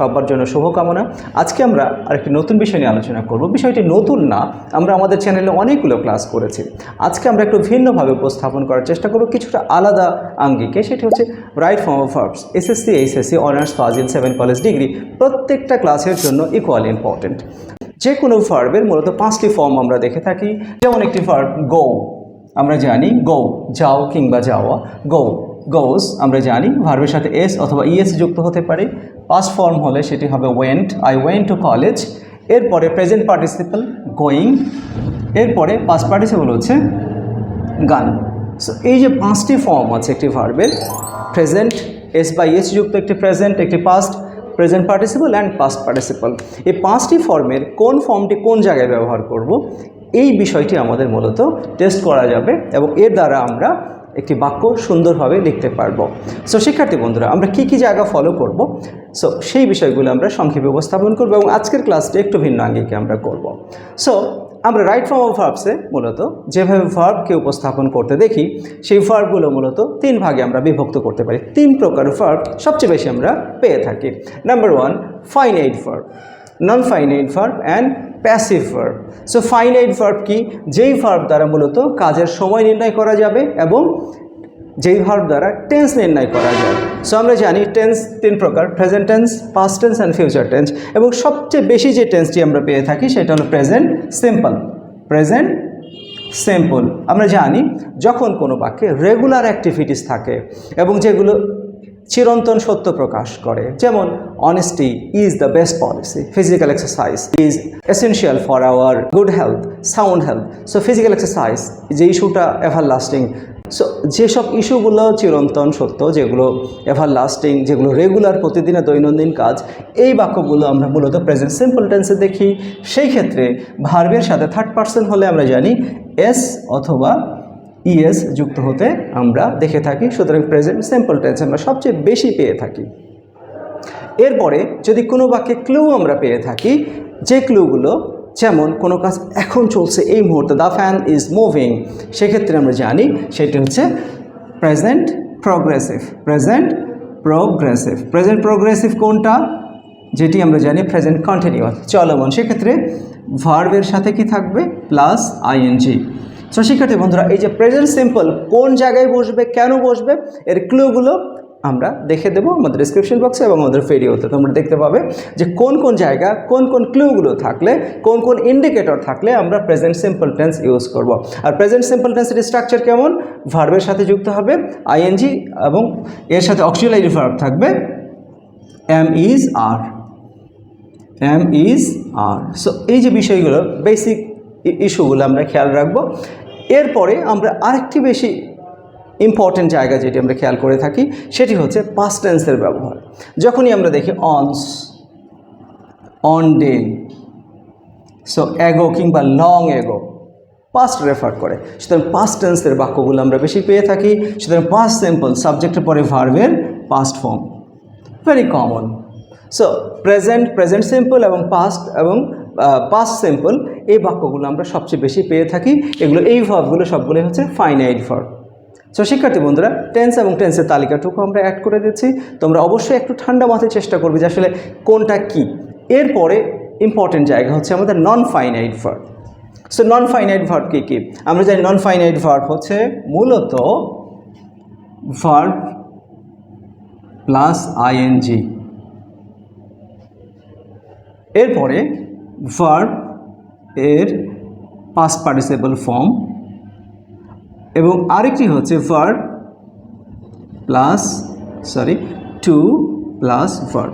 সবার জন্য শুভকামনা। আজকে আমরা আরেকটি নতুন বিষয় নিয়ে আলোচনা করব। বিষয়টি নতুন না, আমরা আমাদের চ্যানেলে অনেকগুলো ক্লাস করেছি। আজকে আমরা একটু ভিন্নভাবে উপস্থাপন করার চেষ্টা করব, কিছুটা আলাদা আঙ্গিকে। সেটি হচ্ছে right form of verbs SSC HSC honours Fazil seven college degree প্রত্যেকটা ক্লাসের জন্য ইকুয়ালি ইম্পর্টেন্ট যে কোনো ভার্বের মূলত পাঁচটি ফর্ম আমরা দেখে থাকি। যেমন একটি ভার্ব গো আমরা জানি গো যাও কিংবা যাওয়া। গো গোস আমরা জানি ভার্বের সাথে এস অথবা ইএস যুক্ত হতে পারে। পাস্ট ফর্ম হলে সেটি হবে went I went to college এরপরে প্রেজেন্ট পার্টিসিপাল গোয়িং এরপরে পাস্ট পার্টিসিপাল হচ্ছে গান সো এই যে পাঁচটি ফর্ম আছে একটি ভার্বের প্রেজেন্ট এস বাই এস যুক্ত একটি প্রেজেন্ট একটি past present participle and past participle এই পাঁচটি ফর্মের কোন ফর্মটি কোন জায়গায় ব্যবহার করব? এই বিষয়টি আমাদের মূলত টেস্ট করা যাবে এবং এর দ্বারা আমরা একটি বাক্য সুন্দরভাবে লিখতে পারব। সো শিক্ষার্থী বন্ধুরা, আমরা কি কি জায়গা ফলো করব? সো সেই বিষয়গুলো আমরা সংক্ষেপে উপস্থাপন করব এবং আজকের ক্লাসটি একটু ভিন্ন আঙ্গিকে আমরা করব। সো আমরা রাইট ফর্ম অফ ভার্বসে মূলত যেভাবে ভার্বকে উপস্থাপন করতে দেখি, সেই ভার্বগুলো মূলত তিন ভাগে আমরা বিভক্ত করতে পারি। তিন প্রকার ভার্ব সবচেয়ে বেশি আমরা পেয়ে থাকি। Number one finite verb non finite verb and passive verb so finite verb কি? যেই ভার্ব দ্বারা মূলত কাজের সময় নির্ণয় করা যাবে এবং যেই ভার্ব দ্বারা টেন্স নির্ণয় করা যায়। সো আমরা জানি টেন্স তিন প্রকার present tense past tense and future tense এবং সবচেয়ে বেশি যে টেন্সটি আমরা পেয়ে থাকি সেটা হলো প্রেজেন্ট সিম্পল প্রেজেন্ট সিম্পল আমরা জানি যখন কোনো বাক্যে রেগুলার অ্যাক্টিভিটিস থাকে এবং যেগুলো চিরন্তন সত্য প্রকাশ করে। যেমন honesty is the best policy physical exercise is essential for our good health sound health so physical exercise যে ইস্যুটা এভার লাস্টিং সো যেসব ইস্যুগুলো চিরন্তন সত্য, যেগুলো এভার লাস্টিং যেগুলো রেগুলার প্রতিদিনের দৈনন্দিন কাজ, এই বাক্যগুলো আমরা মূলত প্রেজেন্ট সিম্পল টেন্সে দেখি। সেই ক্ষেত্রে ভার্বের সাথে থার্ড পার্সন হলে আমরা জানি এস অথবা ইএস যুক্ত হতে আমরা দেখে থাকি, সুতরাং প্রেজেন্ট সিম্পল টেন্স আমরা সবচেয়ে বেশি পেয়ে থাকি। এরপরে যদি কোনো বাক্যে ক্লু আমরা পেয়ে থাকি, যে ক্লুগুলো যেমন কোনো কাজ এখন চলছে এই মুহূর্তে দ্য ফ্যান ইজ মুভিং সেক্ষেত্রে আমরা জানি সেটি হচ্ছে present progressive present progressive present progressive কোনটা? যেটি আমরা জানি প্রেজেন্ট কন্টিনিউয়াস চলমান, সেক্ষেত্রে ভার্বের সাথে কি থাকবে? প্লাস আইএনজি সো শিক্ষার্থী বন্ধুরা, এই যে প্রেজেন্ট সিম্পল কোন জায়গায় বসবে, কেন বসবে, এর ক্লুগুলো আমরা দেখে দেবো আমাদের ডিসক্রিপশন বক্সে এবং আমাদের ভিডিওতে তোমরা দেখতে পাবে যে কোন কোন জায়গা, কোন কোন ক্লুগুলো থাকলে, কোন কোন ইন্ডিকেটর থাকলে আমরা প্রেজেন্ট সিম্পল টেন্স ইউজ করব। আর প্রেজেন্ট সিম্পল টেন্সের স্ট্রাকচার কেমন? ভার্বের সাথে যুক্ত হবে আইএনজি এবং এর সাথে অক্সিলারি ভার্ব থাকবে am is are am is are so এই যে বিষয়গুলো বেসিক ইস্যুগুলো আমরা খেয়াল রাখব। এরপরে আমরা আরেকটি বেশি ইম্পর্টেন্ট জায়গা যেটি আমরা খেয়াল করে থাকি, সেটি হচ্ছে পাস্ট টেন্সের ব্যবহার। যখনই আমরা দেখি once on day so ago কিংবা লং অ্যাগো পাস্ট রেফার করে। সুতরাং পাস্ট টেন্সের বাক্যগুলো আমরা বেশি পেয়ে থাকি। সুতরাং পাস্ট সিম্পল সাবজেক্টের পরে ভার্বের past form very common so present present simple এবং পাস্ট এবং পাস্ট সিম্পল এই বাক্যগুলো আমরা সবচেয়ে বেশি পেয়ে থাকি। এগুলো, এই ভাবগুলো সবগুলোই হচ্ছে ফাইনাইট ভার্ব সো শিক্ষার্থী বন্ধুরা টেন্স এবং টেন্সের তালিকাটুকু আমরা অ্যাড করে দিচ্ছি। তোমরা অবশ্যই একটু ঠান্ডা মাথায় চেষ্টা করবে যে আসলে কোনটা কি। এরপরে ইম্পর্টেন্ট জায়গা হচ্ছে আমাদের non finite verb so non finite verb কী কী? আমরা জানি নন ফাইনাইট ভার্ব হচ্ছে মূলত ভার্ব প্লাস আইএনজি এরপরে ভার্ব এর পাস পার্টিসিপল ফর্ম এবং আরেকটি হচ্ছে verb plus sorry to plus verb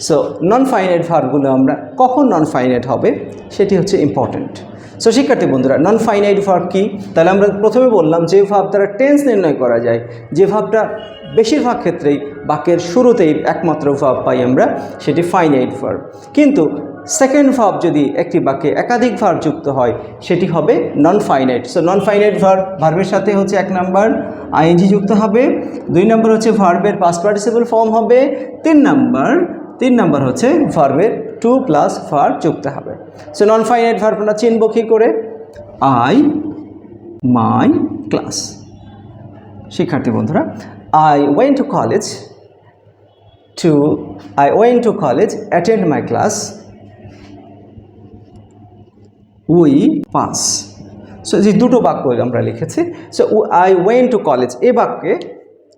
so non finite ভার্বগুলো আমরা কখন নন ফাইনাইট হবে সেটি হচ্ছে ইম্পর্ট্যান্ট সো শিক্ষার্থী বন্ধুরা নন ফাইনাইট ভার্ব কি? তাহলে আমরা প্রথমে বললাম যে ভাব দ্বারা টেন্স নির্ণয় করা যায়। যে ভাবটা বেশিরভাগ ক্ষেত্রেই বাক্যের শুরুতেই একমাত্র ভাব পাই আমরা, সেটি ফাইনাইট ভার্ব কিন্তু সেকেন্ড ভার্ব যদি একটি বাক্যে একাধিক ভার্ব যুক্ত হয়, সেটি হবে non finite so non finite verb ভার্বের সাথে হচ্ছে এক নাম্বার আইএনজি যুক্ত হবে। দুই নম্বর হচ্ছে ভার্বের পাস্ট পার্টিসিপল ফর্ম হবে। তিন নাম্বার তিন নাম্বার হচ্ছে ভার্বের টু প্লাস ভার্ব যুক্ত হবে। সো নন ফাইনাইট ভার্ব আমরা চিনব কী করে? আই মাই ক্লাস শিক্ষার্থী বন্ধুরা I went to college to I went to college attend my class we pass so যে দুটো বাক্য আমরা লিখেছি। So I went to college এই বাক্যে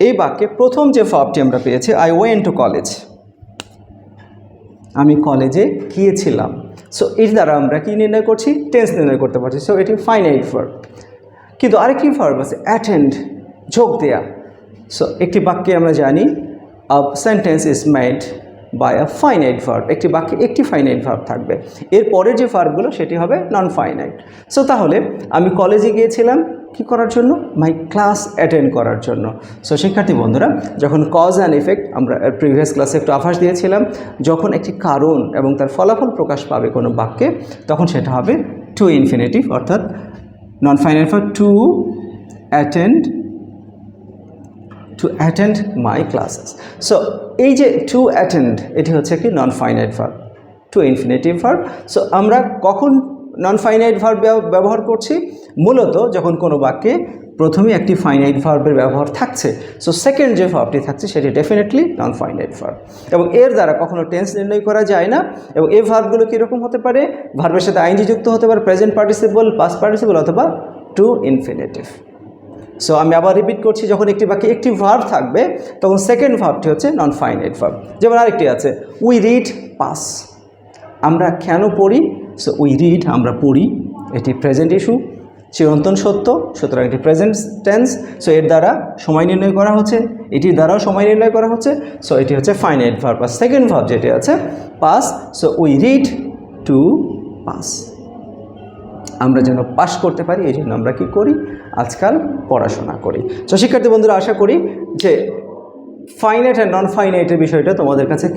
এই বাক্যে প্রথম যে ভাবটি আমরা পেয়েছি আই ওয়েন টু কলেজ আমি কলেজে গিয়েছিলাম। সো এর দ্বারা আমরা কী নির্ণয় করছি? টেন্স নির্ণয় করতে পারছি। সো এটি ফাইনাইট ভার্ব কিন্তু আরেকটি ভার্ব আছে অ্যাটেন্ড যোগ দেয়া। সো একটি বাক্যে আমরা জানি a sentence is made by a finite verb একটি বাক্যে একটি ফাইনাইট ভার্ব থাকবে। এর পরের যে ভার্বগুলো সেটি হবে নন ফাইনাইট সো তাহলে আমি কলেজে গিয়েছিলাম কি করার জন্য? মাই ক্লাস অ্যাটেন্ড করার জন্য। সো শিক্ষার্থী বন্ধুরা, যখন কজ অ্যান্ড ইফেক্ট আমরা প্রিভিয়াস ক্লাসে একটু আভাস দিয়েছিলাম, যখন একটি কারণ এবং তার ফলাফল প্রকাশ পাবে কোনো বাক্যে, তখন সেটা হবে টু ইনফিনিটিভ অর্থাৎ non final for to attend to attend my classes so এই যে টু অ্যাটেন্ড এটি হচ্ছে কি non finite verb to infinitive verb so আমরা কখন নন ফাইনাইট ভার্ব ব্যবহার করছি? মূলত যখন কোনো বাক্যে প্রথমে একটি ফাইনাইট ভার্বের ব্যবহার থাকছে সো সেকেন্ড যে ভার্বটি থাকছে সেটি ডেফিনেটলি নন ফাইনাইট ভার্ব এবং এর দ্বারা কখনো টেন্স নির্ণয় করা যায় না, এবং এই ভার্বগুলো কীরকম হতে পারে? ভার্বের সাথে আইনজি যুক্ত হতে পারে প্রেজেন্ট পার্টিসিপল পাস্ট পার্টিসিপল অথবা টু ইনফিনিটিভ সো আমি আবার রিপিট করছি, যখন একটি বাক্যে একটি ভার্ব থাকবে, তখন সেকেন্ড ভার্বটি হচ্ছে নন ফাইনাইট ভার্ব যেমন আরেকটি আছে উই রিড পাস আমরা কেন পড়ি? সো উই রিড আমরা পড়ি। এটি প্রেজেন্ট ইস্যু চিরন্তন সত্য, সুতরাং এটি প্রেজেন্ট টেন্স সো এর দ্বারা সময় নির্ণয় করা হচ্ছে, এটির দ্বারাও সময় নির্ণয় করা হচ্ছে। সো এটি হচ্ছে ফাইনাইট ভার্ব আর সেকেন্ড ভার্ব যেটি আছে pass so we read to pass আমরা যেন পাস করতে পারি, এই জন্য আমরা কী করি? আজকাল পড়াশোনা করি। তো শিক্ষার্থী বন্ধুরা, আশা করি যে ফাইনাইট অ্যান্ড নন ফাইনাইটের বিষয়টা তোমাদের কাছে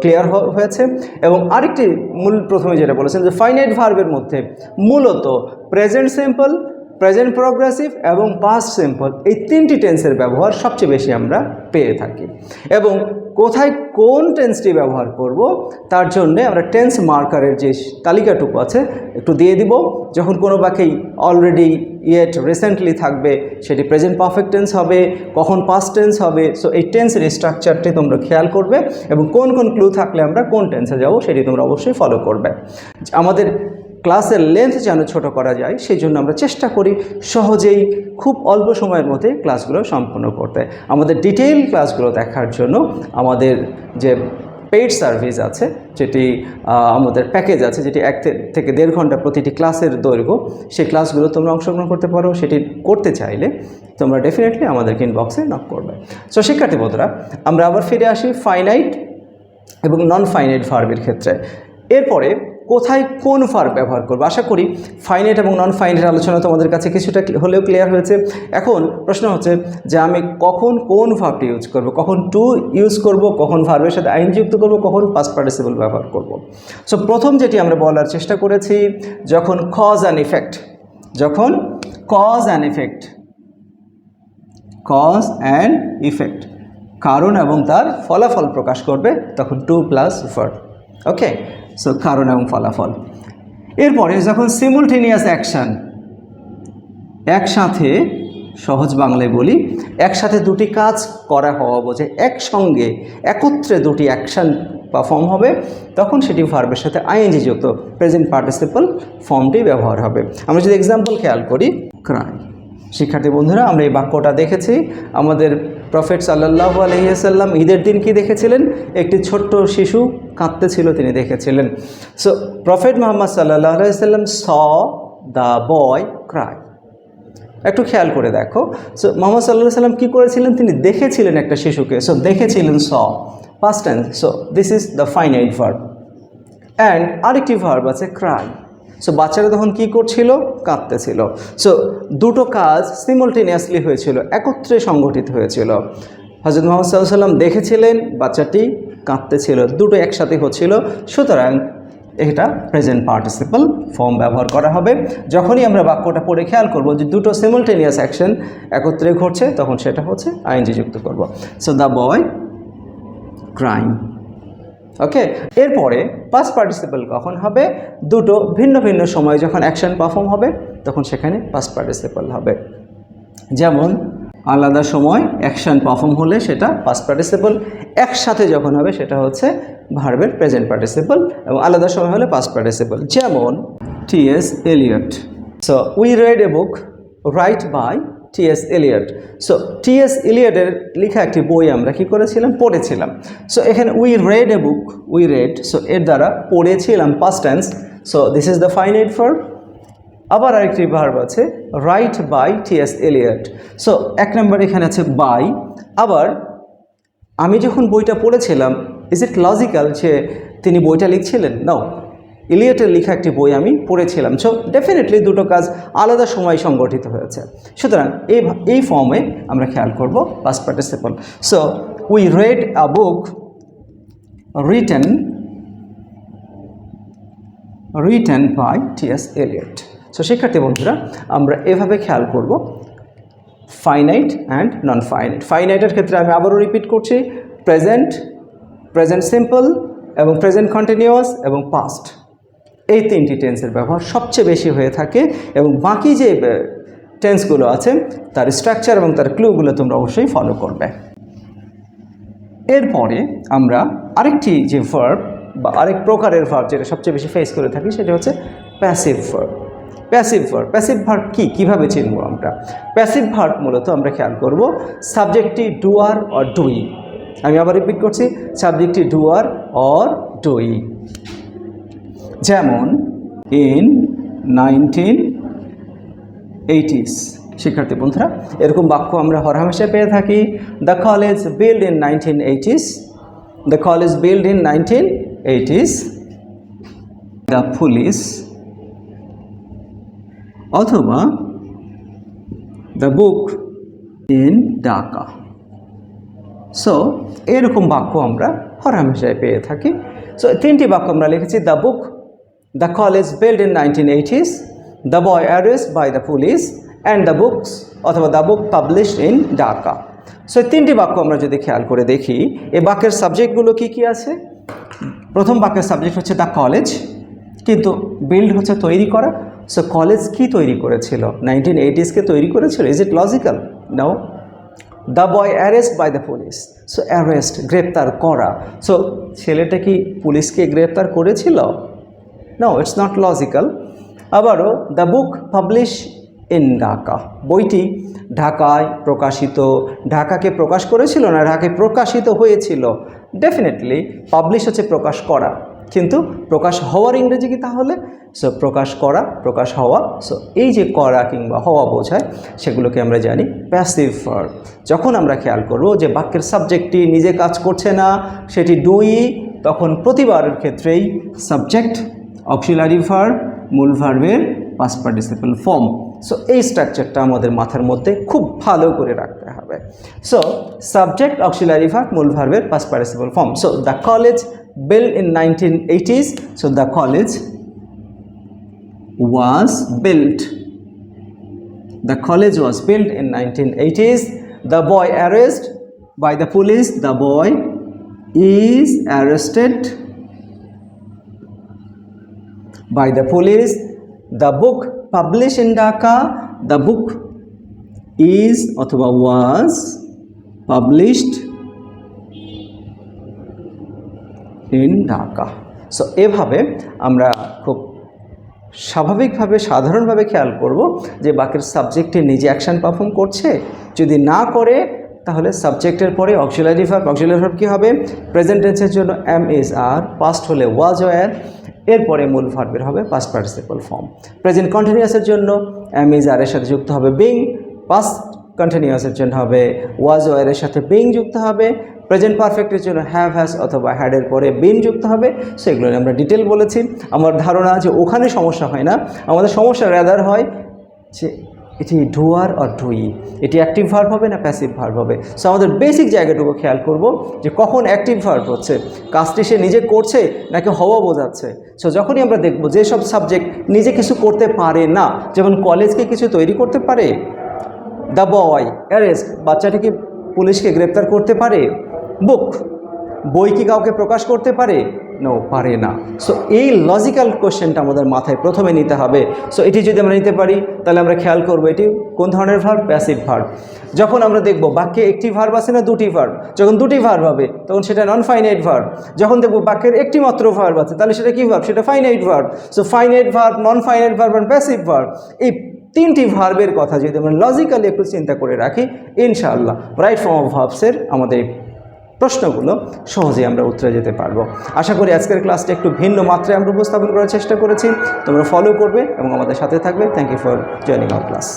ক্লিয়ার হয়েছে। এবং আরেকটি মূল প্রথমে যেটা বলেছেন যে ফাইনাইট ভার্বের মধ্যে মূলত প্রেজেন্ট সিম্পল প্রেজেন্ট প্রোগ্রেসিভ এবং পাস্ট সিম্পল এই তিনটি টেন্সের ব্যবহার সবচেয়ে বেশি আমরা পেয়ে থাকি। এবং কোথায় কোন টেন্সটি ব্যবহার করব, তার জন্যে আমরা টেন্স মার্কারের যে তালিকাটুকু আছে, একটু দিয়ে দিব। যখন কোনো বাক্যেই অলরেডি ইয়েট রিসেন্টলি থাকবে, সেটি প্রেজেন্ট পারফেক্ট টেন্স হবে, কখন পাস্ট টেন্স হবে সো এই টেন্সের স্ট্রাকচারটি তোমরা খেয়াল করবে। এবং কোন কোন ক্লু থাকলে আমরা কোন টেন্সে যাব, সেটি তোমরা অবশ্যই ফলো করবে। আমাদের ক্লাসের লেন্থ যেন ছোট করা যায় সেই জন্য আমরা চেষ্টা করি সহজেই খুব অল্প সময়ের মধ্যে ক্লাসগুলো সম্পন্ন করতে। আমাদের ডিটেইল ক্লাসগুলো দেখার জন্য আমাদের যে পেইড সার্ভিস আছে, যেটি আমাদের প্যাকেজ আছে, যেটি এক থেকে দেড় ঘণ্টা প্রতিটি ক্লাসের দৈর্ঘ্য, সেই ক্লাসগুলো তোমরা অংশগ্রহণ করতে পারো, সেটি করতে চাইলে তোমরা ডেফিনেটলি আমাদেরকে ইনবক্সে নক করবে। সো শিক্ষার্থী বন্ধুরা, আমরা আবার ফিরে আসি ফাইনাইট এবং নন ফাইনাইট ভার্বের ক্ষেত্রে। এরপরে কোথায় কোন ফার ব্যবহার করব? আশা করি ফাইনাইট এবং নন ফাইনাইট আলোচনা তোমাদের কাছে কিছুটা হলেও ক্লিয়ার হয়েছে। এখন প্রশ্ন হচ্ছে যে আমি কখন কোন ভার্বটি ইউজ করব? কখন টু ইউজ করব? কখন ভার্বের সাথে আইন যুক্ত করব? কখন পাস্ট পার্টিসিপল ব্যবহার করব? সো প্রথম যেটি আমরা বলার চেষ্টা করেছি, যখন কজ অ্যান্ড ইফেক্ট যখন cause and effect cause and effect কারণ এবং তার ফলাফল প্রকাশ করবে তখন to plus verb okay so কারণ এবং ফলাফল। এরপরে যখন সিমুলটেনিয়াস অ্যাকশান একসাথে সহজ বাংলায় বলি, একসাথে দুটি কাজ করা হওয়া বোঝে, একসঙ্গে একত্রে দুটি অ্যাকশান পারফর্ম হবে, তখন সেটি ভার্বের সাথে আইএনজি যুক্ত প্রেজেন্ট পার্টিসিপাল ফর্মটি ব্যবহার হবে। আমরা যদি এক্সাম্পল খেয়াল করি, ক্রাই। শিক্ষার্থী বন্ধুরা, আমরা এই বাক্যটা দেখেছি, আমাদের প্রফেট সাল্লাহ আলহিহাসাল্লাম ঈদের দিন কি দেখেছিলেন? একটি ছোট্ট শিশু কাঁদতে ছিল তিনি দেখেছিলেন। সো প্রফেট মোহাম্মদ সাল্লাহ আলাইসাল্লাম স দ্য বয় ক্রাই একটু খেয়াল করে দেখো। সো মোহাম্মদ সাল্লাহ সাল্লাম কী করেছিলেন? তিনি দেখেছিলেন একটা শিশুকে। সো দেখেছিলেন saw past tense so this is the finite verb and আরেকটি ভার্ব আছে ক্রাই সো বাচ্চারা তখন কি করছিল? কাঁদতেছিল। সো দুটো কাজ সিমultaneously হয়েছিল, একত্রে সংগঠিত হয়েছিল। হজরত মোহাম্মদ সাল্লাম দেখেছিলেন, বাচ্চাটি কাঁদতেছিল, দুটো একসাথে হচ্ছিল। সুতরাং এটা প্রেজেন্ট পার্টিসিপাল ফর্ম ব্যবহার করা হবে। যখনই আমরা বাক্যটা পড়ে খেয়াল করব যে দুটো সিমultaneous অ্যাকশন একত্রে ঘটছে, তখন সেটা হচ্ছে আইনজি যুক্ত করব। So the boy crime okay এরপরে পাস পার্টিসিপাল কখন হবে? দুটো ভিন্ন ভিন্ন সময় যখন অ্যাকশন পারফর্ম হবে, তখন সেখানে পাস পার্টিসিপাল হবে। যেমন, আলাদা সময় অ্যাকশন পারফর্ম হলে সেটা পাস্ট পার্টিসিপল একসাথে যখন হবে সেটা হচ্ছে ভার্বের প্রেজেন্ট পার্টিসিপল এবং আলাদা সময় হলে পাস্ট পার্টিসিপল যেমন T S Eliot so we read a book write by T S Eliot so T S এলিয়টের লেখা একটি বই আমরা কি করেছিলাম? পড়েছিলাম। সো এখানে we read a book we read so এর দ্বারা পড়েছিলাম past tense so this is the finite for আবার আরেকটি ভার্ব আছে write by T S Eliot so এক নম্বর এখানে আছে বাই আবার আমি যখন বইটা পড়েছিলাম ইজ ইট লজিক্যাল যে তিনি বইটা লিখছিলেন? নাও ইলিয়টের লেখা একটি বই আমি পড়েছিলাম। সো ডেফিনেটলি দুটো কাজ আলাদা সময় সংগঠিত হয়েছে। সুতরাং এই এই ফর্মে আমরা খেয়াল করব past participle so we read a book written written by T S Eliot so শিক্ষার্থী বন্ধুরা, আমরা এভাবে খেয়াল করব। ফাইনাইট অ্যান্ড নন ফাইনাইট ফাইনাইটের ক্ষেত্রে আমি আবারও রিপিট করছি। প্রেজেন্ট প্রেজেন্ট সিম্পল এবং প্রেজেন্ট কন্টিনিউয়াস এবং পাস্ট এই তিনটি টেন্সের ব্যবহার সবচেয়ে বেশি হয়ে থাকে এবং বাকি যে টেন্সগুলো আছে, তার স্ট্রাকচার এবং তার ক্লুগুলো তোমরা অবশ্যই ফলো করবে। এরপরে আমরা আরেকটি যে ভার্ব বা আরেক প্রকারের ভার্ব যেটা সবচেয়ে বেশি ফেস করে থাকি, সেটা হচ্ছে passive verb passive verb passive verb কী? কীভাবে চিনব আমরা? প্যাসিভ ভার্ব মূলত আমরা খেয়াল করব সাবজেক্টটি ডুয়ার অর ডুই আমি আবার রিপিট করছি সাবজেক্টটি ডুয়ার অর ডুই যেমন ইন নাইনটিন এইটিস শিক্ষার্থী বন্ধুরা, এরকম বাক্য আমরা হরহামেশা পেয়ে থাকি। The college build in nineteen eighties the college build in nineteen eighties the police অথবা the book in Dhaka so এরকম বাক্য আমরা হরহামেশায় পেয়ে থাকি। সো তিনটি বাক্য আমরা লিখেছি the book college build in nineteen eighties the boy arrest by the police and the books অথবা the book published in Dhaka so তিনটি বাক্য আমরা যদি খেয়াল করে দেখি, এই বাক্যের সাবজেক্টগুলো কি কি আছে? প্রথম বাক্যের সাবজেক্ট হচ্ছে দ্য কলেজ কিন্তু বিল্ড হচ্ছে তৈরি করা। সো কলেজ কি তৈরি করেছিল? নাইনটিন এইটিসকে তৈরি করেছিল? Is it logical now the boy arrest by the police so arrest গ্রেপ্তার করা। সো ছেলেটা কি পুলিশকে গ্রেপ্তার করেছিল? নো ইটস নট লজিক্যাল আবারও the book publish in Dhaka বইটি ঢাকায় প্রকাশিত, ঢাকাকে প্রকাশ করেছিল না, ঢাকায় প্রকাশিত হয়েছিল? ডেফিনেটলি পাবলিশ হচ্ছে প্রকাশ করা। কিন্তু প্রকাশ হওয়ার ইংরেজি কি তাহলে? সো প্রকাশ করা, প্রকাশ হওয়া সো এই যে করা কিংবা হওয়া বোঝায়, সেগুলোকে আমরা জানি প্যাসিভ ভার্ব যখন আমরা খেয়াল করব যে বাক্যের সাবজেক্টটি নিজে কাজ করছে না, সেটি ডুই তখন প্রতিবারের ক্ষেত্রেই সাবজেক্ট অক্সিলারি ভার্ব, মূল ভার্বের পাস্ট পার্টিসিপাল ফর্ম সো এই স্ট্রাকচারটা আমাদের মাথার মধ্যে খুব ভালো করে রাখতে হবে। সো সাবজেক্ট অক্সিলারি ভার্ব, মূল ভার্বের past participle form so the college built in 1980s so the college was built the college was built in 1980s the boy arrested by the police the boy is arrested by the police. The book published in dhaka, the book is অথবা was published in Dhaka so এভাবে আমরা খুব স্বাভাবিকভাবে, সাধারণভাবে খেয়াল করব যে বাকির সাবজেক্টে নিজে অ্যাকশন পারফর্ম করছে। যদি না করে, তাহলে সাবজেক্টের পরে অক্সিলারি ভার্ব অক্সিলারি কী হবে? প্রেজেন্ট টেন্সের জন্য এম ইজ আর পাস্ট হলে ওয়াজ ওয়ার এরপরে মূল ভার্বের হবে পাস্ট পার্টিসিপল ফর্ম প্রেজেন্ট কন্টিনিউয়াসের জন্য ইজ আর এর সাথে যুক্ত হবে বিং পাস্ট কন্টিনিউয়াসের জন্য হবে ওয়াজ ওয়ারের সাথে বিং যুক্ত হবে প্রেজেন্ট পারফেক্টের জন্য হ্যাভ হ্যাস অথবা হ্যাডের পরে বিন যুক্ত হবে, সেগুলো আমরা ডিটেল বলেছি। আমার ধারণা যে ওখানে সমস্যা হয় না। আমাদের সমস্যা রেদার হয় যে এটি ডুয়ার আর ডুই। এটি অ্যাক্টিভ ভার্ব হবে না প্যাসিভ ভার্ব হবে? সো আমাদের বেসিক জায়গাটুকু খেয়াল করব যে কখন অ্যাক্টিভ ভার্ব হচ্ছে। কাজটি সে নিজে করছে নাকি হওয়া বোঝাচ্ছে? সো যখনই আমরা দেখব যেসব সাবজেক্ট নিজে কিছু করতে পারে না, যেমন কলেজকে কিছু তৈরি করতে পারে দ্য বয় অ্যারেস্ট বাচ্চাটি কি পুলিশকে গ্রেপ্তার করতে পারে বুক বই কি কাউকে প্রকাশ করতে পারে নো পারে না। সো এই লজিক্যাল কোশ্চেনটা আমাদের মাথায় প্রথমে নিতে হবে। সো এটি যদি আমরা নিতে পারি, তাহলে আমরা খেয়াল করব এটি কোন ধরনের ভার্ব প্যাসিভ ভার্ব যখন আমরা দেখব বাক্যে একটি ভার্ব আছে না দুটি ভার্ব যখন দুটি ভার্ব হবে, তখন সেটা নন ফাইনাইট ভার্ব যখন দেখব বাক্যের একটি মাত্র ভার্ব আছে, তাহলে সেটা কী ভার্ব সেটা finite verb so finite verb non finite verb and passive verb এই তিনটি ভার্বের কথা যদি আমরা লজিক্যালি একটু চিন্তা করে রাখি, ইনশাআল্লাহ রাইট ফর্ম অফ ভার্বসের আমাদের প্রশ্নগুলো সহজেই আমরা উত্তরে যেতে পারব। আশা করি আজকের ক্লাসটা একটু ভিন্ন মাত্রায় আমরা উপস্থাপন করার চেষ্টা করেছি। তোমরা ফলো করবে এবং আমাদের সাথে থাকবে। Thank you for joining our class